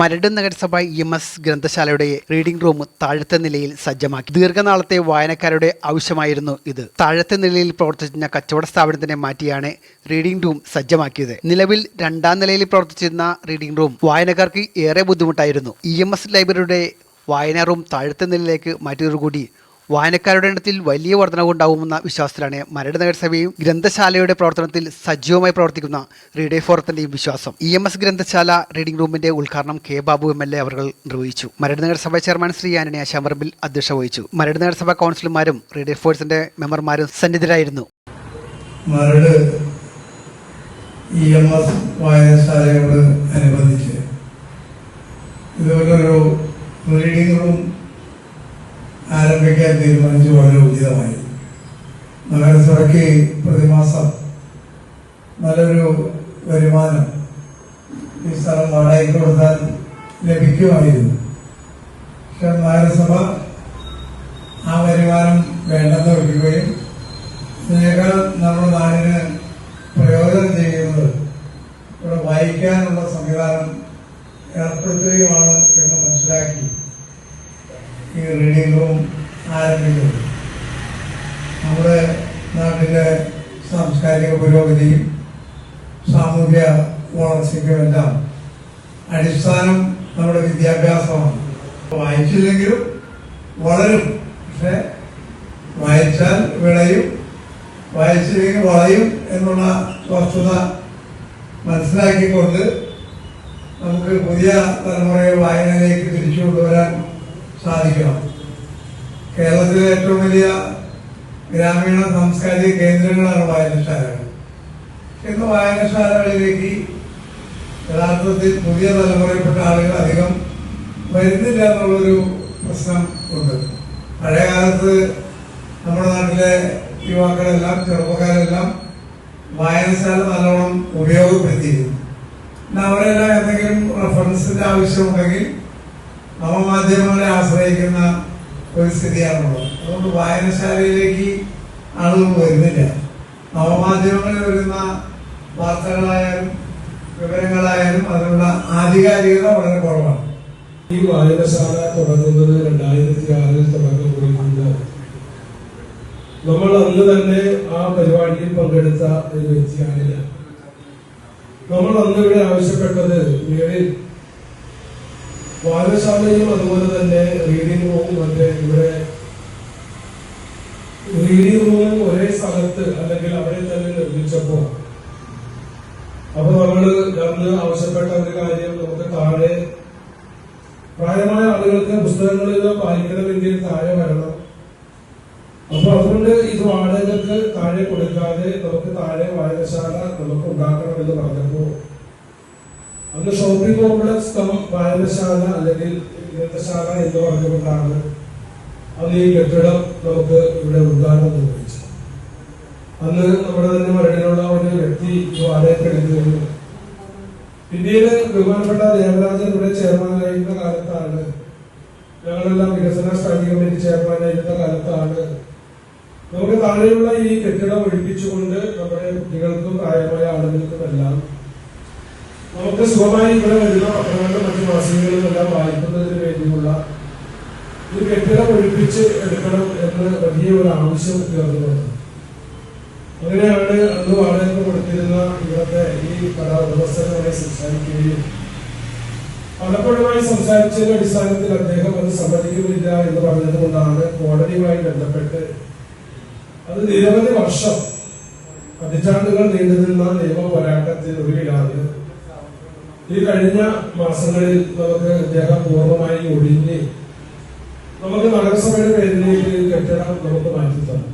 മരട് നഗരസഭ E M S ഗ്രന്ഥശാലയുടെ reading room താഴത്തെ നിലയിൽ സജ്ജമാക്കി. ദീർഘനാളത്തെ വായനക്കാരുടെ ആവശ്യമായിരുന്നു ഇത്. താഴത്തെ നിലയിൽ പ്രവർത്തിച്ചിരുന്ന കച്ചവട സ്ഥാപനത്തിനെ മാറ്റിയാണ് റീഡിംഗ് റൂം സജ്ജമാക്കിയത്. നിലവിൽ രണ്ടാം നിലയിൽ പ്രവർത്തിച്ചിരുന്ന റീഡിംഗ് റൂം വായനക്കാർക്ക് ഏറെ ബുദ്ധിമുട്ടായിരുന്നു. ഇ എം എസ് ലൈബ്രറിയുടെ വായനാ റൂം താഴത്തെ നിലയിലേക്ക് മാറ്റിയതോടുകൂടി വായനക്കാരുടെ എണ്ണത്തിൽ വലിയ വർധനവുണ്ടാവുമെന്ന വിശ്വാസത്തിലാണ് മരട് നഗരസഭയും ഗ്രന്ഥശാലയുടെ പ്രവർത്തനത്തിൽ സജീവമായി പ്രവർത്തിക്കുന്ന റീഡേ ഫോറത്തിന്റെയും വിശ്വാസം. ഇ എം എസ് ഗ്രന്ഥശാല റീഡിംഗ് റൂമിന്റെ ഉദ്ഘാടനം K Babu M L A അവർ നിർവഹിച്ചു. മരട് നഗരസഭ ചെയർമാൻ ശ്രീ ആന്റണി ആശാമ്പറമ്പിൽ അധ്യക്ഷ വഹിച്ചു. മരട് നഗരസഭ കൗൺസിലർമാരും റീഡേ ഫോഴ്സിന്റെ മെമ്പർമാരും സന്നിധരായിരുന്നു മരട് വായനശാലയോട് അനുബന്ധിച്ച് ഇതുപോലൊരു റീഡിംഗ് റൂം ആരംഭിക്കാൻ തീരുമാനിച്ചു വളരെ ഉചിതമായി. നഗരസഭയ്ക്ക് പ്രതിമാസം നല്ലൊരു വരുമാനം ഈ സ്ഥലം വാടകയ്ക്ക് കൊടുത്താൽ ലഭിക്കുമായിരുന്നു. പക്ഷെ നഗരസഭ ആ വരുമാനം വേണ്ടെന്ന് വയ്ക്കുകയും ഇതിനേക്കാൾ നമ്മുടെ നാടിന് പ്രയോജനം ചെയ്യുന്നത് ഇവിടെ വായിക്കാനുള്ള സംവിധാനം ഏർപ്പെടുത്തുകയുമാണ് എന്ന് മനസ്സിലാക്കി ഈ റീഡിംഗ് റൂം ആരംഭിക്കുന്നത്. നമ്മുടെ നാട്ടിലെ സാംസ്കാരിക പുരോഗതിയും സാമൂഹ്യ വളർച്ചയ്ക്കുമെല്ലാം അടിസ്ഥാനം നമ്മുടെ വിദ്യാഭ്യാസമാണ്. വായിച്ചില്ലെങ്കിലും വളരും. പക്ഷെ വായിച്ചാൽ വിളയും വായിച്ചില്ലെങ്കിൽ വളയും എന്നുള്ള വസ്തുത മനസ്സിലാക്കിക്കൊണ്ട് നമുക്ക് പുതിയ തലമുറയെ വായനയിലേക്ക് സാധിക്കണം. കേരളത്തിലെ ഏറ്റവും വലിയ ഗ്രാമീണ സാംസ്കാരിക കേന്ദ്രങ്ങളാണ് വായനശാലകൾ ഇന്ന് വായനശാലകളിലേക്ക് യഥാർത്ഥത്തിൽ പുതിയ തലമുറയിൽപ്പെട്ട ആളുകൾ അധികം വരുന്നില്ല എന്നുള്ളൊരു പ്രശ്നം ഉണ്ട്. പഴയ കാലത്ത് നമ്മുടെ നാട്ടിലെ യുവാക്കളെല്ലാം ചെറുപ്പക്കാരെല്ലാം വായനശാല നല്ലോണം ഉപയോഗപ്പെടുത്തിയിരുന്നു. അവരെല്ലാം എന്തെങ്കിലും റെഫറൻസിന്റെ ആവശ്യമുണ്ടെങ്കിൽ നവമാധ്യമങ്ങളെ ആശ്രയിക്കുന്ന ഒരു സ്ഥിതിയാണുള്ളത്. അതുകൊണ്ട് വായനശാലയിലേക്ക് ആളുകൾ വരുന്നില്ല. നവമാധ്യമങ്ങളിൽ വരുന്ന വാർത്തകളായാലും വിവരങ്ങളായാലും അതിനുള്ള ആധികാരികത വളരെ കുറവാണ്. ഈ വായനശാല തുടങ്ങുന്നത് രണ്ടായിരത്തി ആറിൽ തുടങ്ങുന്നത് നമ്മൾ അന്ന് തന്നെ ആ പരിപാടിയിൽ പങ്കെടുത്ത ഒരു വ്യക്തിയാണ് നമ്മൾ അന്ന് ഇവിടെ ആവശ്യപ്പെട്ടത് മേളിൽ വായനശാലയും അതുപോലെ തന്നെ റീഡിംഗ് റൂമും മറ്റേ ഇവിടെ റീഡിംഗ് റൂമും ഒരേ സ്ഥലത്ത് അല്ലെങ്കിൽ അവിടെ തന്നെ നിർമ്മിച്ചപ്പോ അപ്പൊ നമ്മൾ അന്ന് ആവശ്യപ്പെട്ട ഒരു കാര്യം നമുക്ക് താഴെ പ്രായമായ ആളുകൾക്ക് പുസ്തകങ്ങളിൽ വായിക്കണമെങ്കിൽ താഴെ വരണം. അപ്പൊ അതുകൊണ്ട് ഇത് വാടകക്ക് താഴെ കൊടുക്കാതെ നമുക്ക് താഴെ വായനശാല നമുക്ക് ഉണ്ടാക്കണം എന്ന് പറഞ്ഞപ്പോ അന്ന് ഷോപ്പിംഗ് കോംപ്ലക്സ് കം വായനശാല അല്ലെങ്കിൽ ഗ്രന്ഥശാല എന്ന് പറഞ്ഞുകൊണ്ടാണ് അന്ന് ഈ കെട്ടിടം നമുക്ക് ഇവിടെ ഉദ്ഘാടനം നിർവഹിച്ചത്. അന്ന് നമ്മുടെ തന്നെ മരടിലുള്ള ഒരു വ്യക്തി ഇത് വാടകയ്ക്ക് എടുത്തിരുന്നു പിന്നീട് ബഹുമാനപ്പെട്ട ദേവരാജൻ ഇവിടെ ചെയർമാനായിരുന്ന കാലത്താണ് ഞങ്ങളെല്ലാം വികസന സ്റ്റാൻഡിംഗ് കമ്മിറ്റി ചെയർമാനായിരുന്ന കാലത്താണ് നമുക്ക് താഴെയുള്ള ഈ കെട്ടിടം ഒഴിപ്പിച്ചുകൊണ്ട് നമ്മുടെ കുട്ടികൾക്കും പ്രായമായ ആളുകൾക്കും എല്ലാം നമുക്ക് സുഖമായി ഇവിടെ വരുന്ന പത്രങ്ങളുടെ മറ്റു മാസികകളിലും എല്ലാം വായിക്കുന്നതിന് വേണ്ടിയുള്ള ഒരു കെട്ടിടം ഒഴിപ്പിച്ച് എടുക്കണം എന്ന് വലിയ ഒരു ആവശ്യം ഉയർന്നു വന്നു അങ്ങനെയാണ് അന്ന് വാടക കൊടുത്തിരുന്ന ഇവിടുത്തെ ഈ പല ഉടമസ്ഥരുമായി സംസാരിക്കുകയും പലപ്പോഴുമായി സംസാരിച്ചതിന്റെ അടിസ്ഥാനത്തിൽ അദ്ദേഹം അത് സമ്മതിക്കുന്നില്ല എന്ന് പറഞ്ഞതുകൊണ്ടാണ് കോടതിയുമായി ബന്ധപ്പെട്ട് അത് നിരവധി വർഷം പതിറ്റാണ്ടുകൾ നീണ്ടുനിന്ന നിയമ പോരാട്ടത്തിനൊടുവിലാണ് ഈ കഴിഞ്ഞ മാസങ്ങളിൽ നമുക്ക് ഇദ്ദേഹം പൂർണമായി ഒഴിഞ്ഞ് നമുക്ക് നഗരസഭയുടെ പേരിലേക്ക് കെട്ടിടം നമുക്ക് മാറ്റി തന്നു.